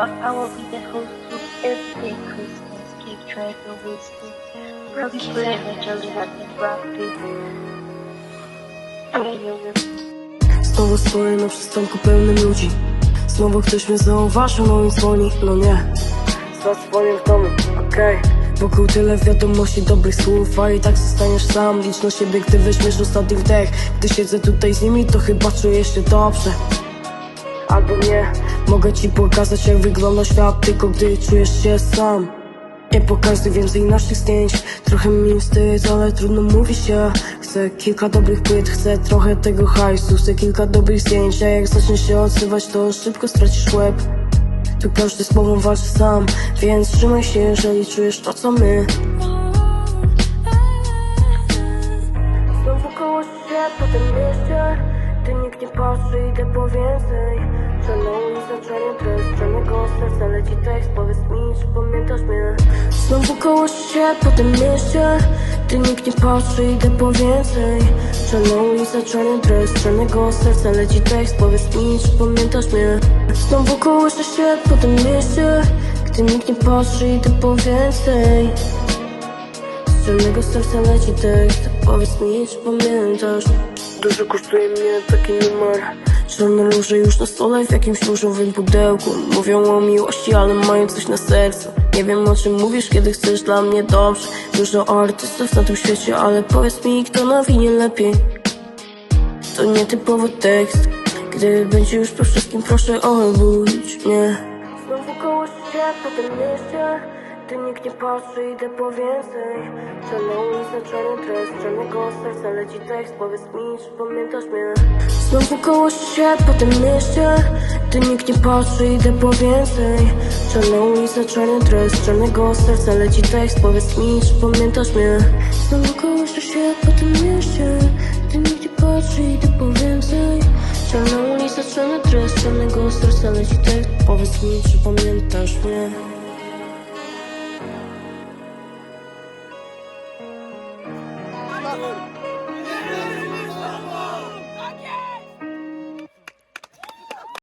I will be the host of Christmas. Savage, Elizabeth Rocky. Znowu stoję na przystanku pełnym ludzi. Znowu ktoś mnie zauważył, no i dzwoni, no nie. Zadzwonię w domu, okej. Wokół tyle wiadomości, dobrych słów A i tak zostaniesz sam, licz na siebie, gdy weźmiesz ostatni wdech. Gdy siedzę tutaj z nimi, to chyba czuję się dobrze Albo nie, mogę ci pokazać jak wygląda świat Tylko gdy czujesz się sam. Nie pokazuj więcej naszych zdjęć. Trochę mi wstyd, ale trudno mówi się. Chcę kilka dobrych płyt, chcę trochę tego hajsu. Chcę kilka dobrych zdjęć, a jak zaczniesz się odzywać To szybko stracisz łeb. Tu każdy z sobą walczy sam Więc trzymaj się, jeżeli czujesz to co my. Znowu koło się po tym mieście Ty nikt nie patrzy, idę po więcej Tekst Powiedz mi, pamiętasz mnie? Znowu koło się po tym mieście. Ty nikt nie patrzy, idę po więcej. Ulicę, czarny dres, czarnego serca leci tekst Powiedz mi, czy pamiętasz mnie? Znowu koło się po tym mieście. Gdy nikt nie patrzy, idę po więcej. Czarnego serca leci tekst. Powiedz mi, czy pamiętasz? Dużo kosztuje mnie taki numer Czarne róże już na stole w jakimś różowym pudełku? Mówią o miłości, ale mają coś na sercu. Nie wiem o czym mówisz, kiedy chcesz dla mnie dobrze. Dużo artystów na tym świecie, ale powiedz mi, kto nawinie lepiej? To nietypowy tekst. Gdy będzie już po wszystkim, proszę obudź mnie. Znowu koło się po tym mieście Ty nikt nie patrzy, idę po więcej. Czarną ulicę, czarny dres, czarnego serca leci tekst Powiedz mi, czy pamiętasz mnie? Znowu koło się po tym mieście Ty nikt nie patrzy, idę po więcej. Czarną ulicę, czarny dres, czarnego serca leci tekst Powiedz mi, czy pamiętasz mnie? Znowu koło się po tym mieście Ty nikt nie patrzy, idę po więcej. Czarna ulica, czarny dres, czarnego serca leci tekst Powiedz mi, czy pamiętasz mnie Vamos!